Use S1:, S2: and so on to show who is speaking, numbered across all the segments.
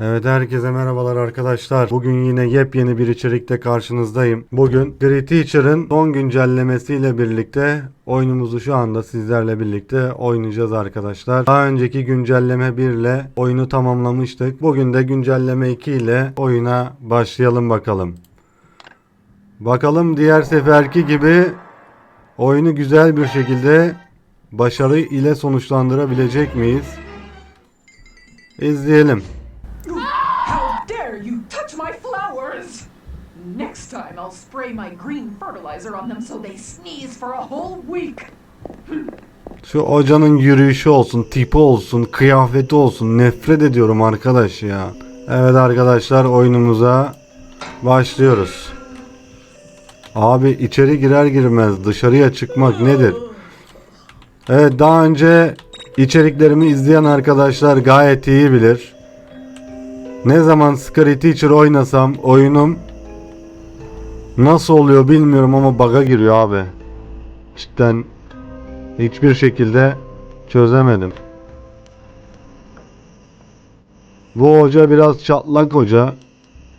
S1: Evet herkese merhabalar arkadaşlar. Bugün yine yepyeni bir içerikte karşınızdayım. Bugün Grid Teacher'ın son güncellemesiyle birlikte oyunumuzu şu anda sizlerle birlikte oynayacağız arkadaşlar. Daha önceki güncelleme 1 ile oyunu tamamlamıştık. Bugün de güncelleme 2 ile oyuna başlayalım bakalım. Bakalım diğer seferki gibi oyunu güzel bir şekilde başarı ile sonuçlandırabilecek miyiz? İzleyelim.
S2: Time I'll spray my green fertilizer on them so they sneeze for a whole week.
S1: Şu hocanın yürüyüşü olsun, tipi olsun, kıyafeti olsun. Nefret ediyorum arkadaş ya. Evet arkadaşlar oyunumuza başlıyoruz. Abi içeri girer girmez dışarıya çıkmak nedir? Evet daha önce içeriklerimi izleyen arkadaşlar gayet iyi bilir. Ne zaman Scary Teacher oynasam oyunum nasıl oluyor bilmiyorum ama bug'a giriyor abi. Cidden hiçbir şekilde çözemedim. Bu hoca biraz çatlak hoca.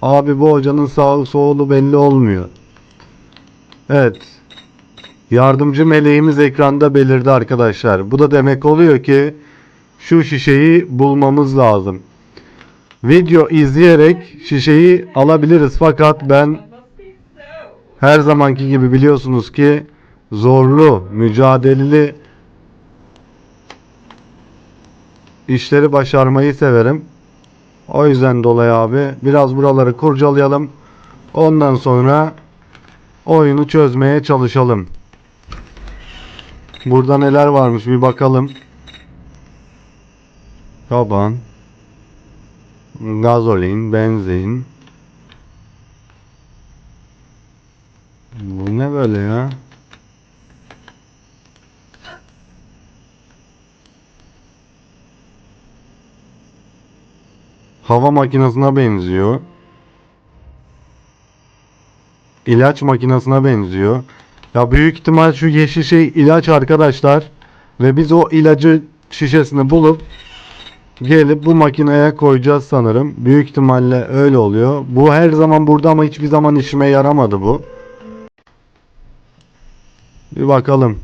S1: Abi bu hocanın sağı solu belli olmuyor. Evet. Yardımcı meleğimiz ekranda belirdi arkadaşlar. Bu da demek oluyor ki şu şişeyi bulmamız lazım. Video izleyerek şişeyi alabiliriz fakat ben her zamanki gibi biliyorsunuz ki zorlu, mücadeleli işleri başarmayı severim. O yüzden dolayı abi biraz buraları kurcalayalım. Ondan sonra oyunu çözmeye çalışalım. Burada neler varmış bir bakalım. Taban. Gazolin, benzin. Bu ne böyle ya? Hava makinesine benziyor. İlaç makinesine benziyor. Ya büyük ihtimal şu yeşil şey ilaç arkadaşlar. Ve biz o ilacı şişesini bulup gelip bu makineye koyacağız sanırım. Büyük ihtimalle öyle oluyor. Bu her zaman burada ama hiçbir zaman işime yaramadı bu. Bir bakalım.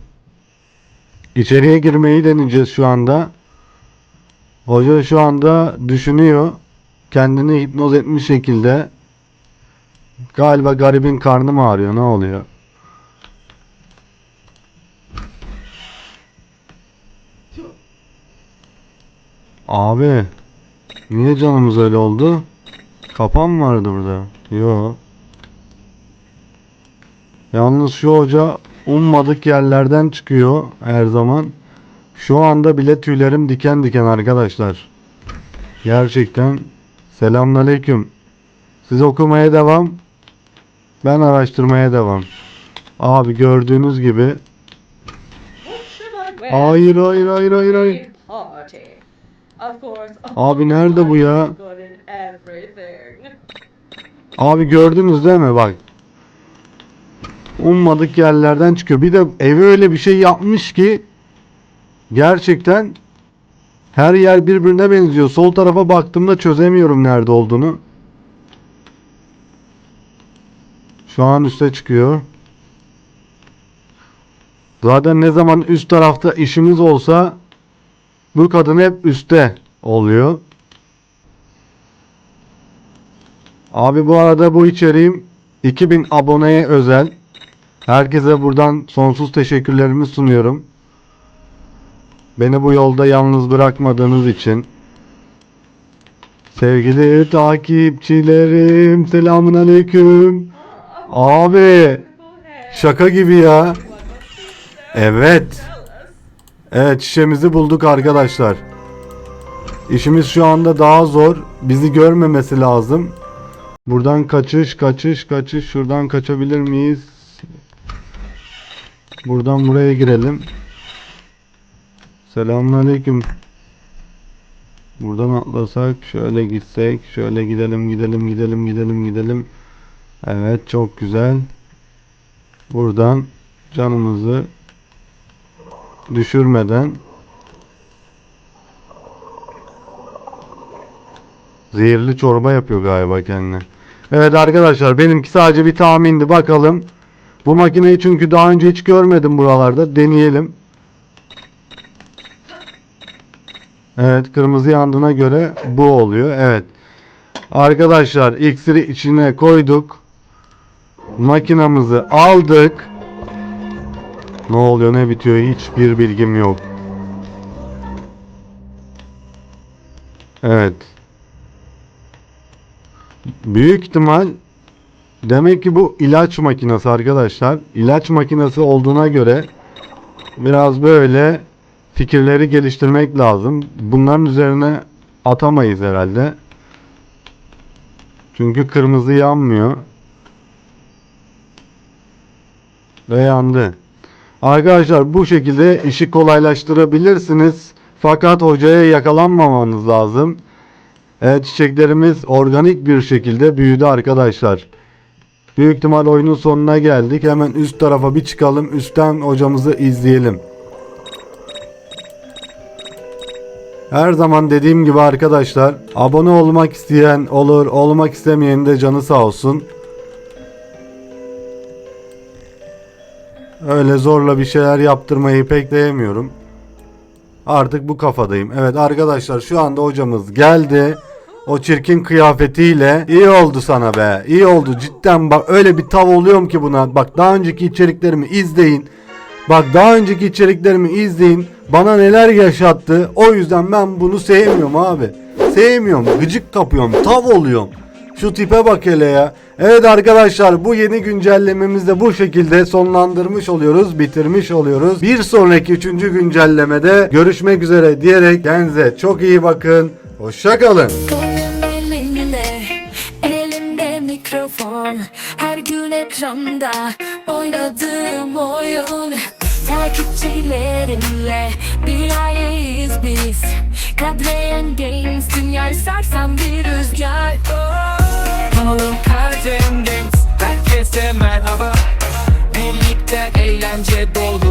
S1: İçeriye girmeyi deneyeceğiz şu anda. Hoca şu anda düşünüyor. Kendini hipnoz etmiş şekilde. Galiba garibin karnı mı ağrıyor? Ne oluyor? Abi. Niye canımız öyle oldu? Kapan mı vardı burada? Yo. Yalnız şu hoca ummadık yerlerden çıkıyor her zaman. Şu anda bile tüylerim diken diken arkadaşlar. Gerçekten selamünaleyküm. Siz okumaya devam. Ben araştırmaya devam. Abi gördüğünüz gibi Hayır hayır hayır hayır hayır. Abi nerede bu ya? Abi gördünüz değil mi bak. Ummadık yerlerden çıkıyor. Bir de evi öyle bir şey yapmış ki gerçekten her yer birbirine benziyor. Sol tarafa baktığımda çözemiyorum nerede olduğunu. Şu an üste çıkıyor. Zaten ne zaman üst tarafta işimiz olsa bu kadın hep üstte oluyor. Abi bu arada bu içeriğim 2000 aboneye özel. Herkese buradan sonsuz teşekkürlerimi sunuyorum. Beni bu yolda yalnız bırakmadığınız için. Sevgili takipçilerim selamun aleyküm. Abi şaka gibi ya. Evet. Evet şişemizi bulduk arkadaşlar. İşimiz şu anda daha zor. Bizi görmemesi lazım. Buradan kaçış, kaçış, kaçış. Şuradan kaçabilir miyiz? Buradan buraya girelim. Selamünaleyküm. Buradan atlasak, şöyle gitsek, şöyle gidelim, gidelim, gidelim, gidelim, gidelim. Evet, çok güzel. Buradan canımızı düşürmeden Zehirli çorba yapıyor galiba kendine. Evet arkadaşlar benimki sadece bir tahmindi bakalım. Bu makineyi çünkü daha önce hiç görmedim buralarda. Deneyelim. Evet kırmızı yandığına göre bu oluyor. Evet. Arkadaşlar iksiri içine koyduk. Makinamızı aldık. Ne oluyor ne bitiyor hiçbir bilgim yok. Evet. Büyük ihtimal demek ki bu ilaç makinesi arkadaşlar. İlaç makinesi olduğuna göre biraz böyle fikirleri geliştirmek lazım. Bunların üzerine atamayız herhalde. Çünkü kırmızı yanmıyor. Ve yandı. Arkadaşlar bu şekilde işi kolaylaştırabilirsiniz. Fakat hocaya yakalanmamanız lazım. Evet çiçeklerimiz organik bir şekilde büyüdü arkadaşlar. Büyük ihtimal oyunun sonuna geldik. Hemen üst tarafa bir çıkalım. Üstten hocamızı izleyelim. Her zaman dediğim gibi arkadaşlar abone olmak isteyen olur, olmak istemeyen de canı sağ olsun. Öyle zorla bir şeyler yaptırmayı pek diyemiyorum. Artık bu kafadayım. Evet arkadaşlar şu anda hocamız geldi. O çirkin kıyafetiyle iyi oldu sana be. İyi oldu cidden bak öyle bir tav oluyorum ki buna. Bak daha önceki içeriklerimi izleyin. Bak daha önceki içeriklerimi izleyin. Bana neler yaşattı. O yüzden ben bunu sevmiyorum abi. Sevmiyorum. Gıcık kapıyorum. Tav oluyorum. Şu tipe bak hele ya. Evet arkadaşlar bu yeni güncellememizi de bu şekilde sonlandırmış oluyoruz. Bitirmiş oluyoruz. Bir sonraki üçüncü güncellemede görüşmek üzere diyerek kendinize çok iyi bakın. Hoşçakalın.
S3: Her gün ekranda oynadığım oyun. Takipçilerimle bir aileyiz biz Kadreyen Games dünyayı sarsan bir rüzgar. Oh.
S4: Kanalım Erdem Games Herkese merhaba. Birlikte eğlence dolu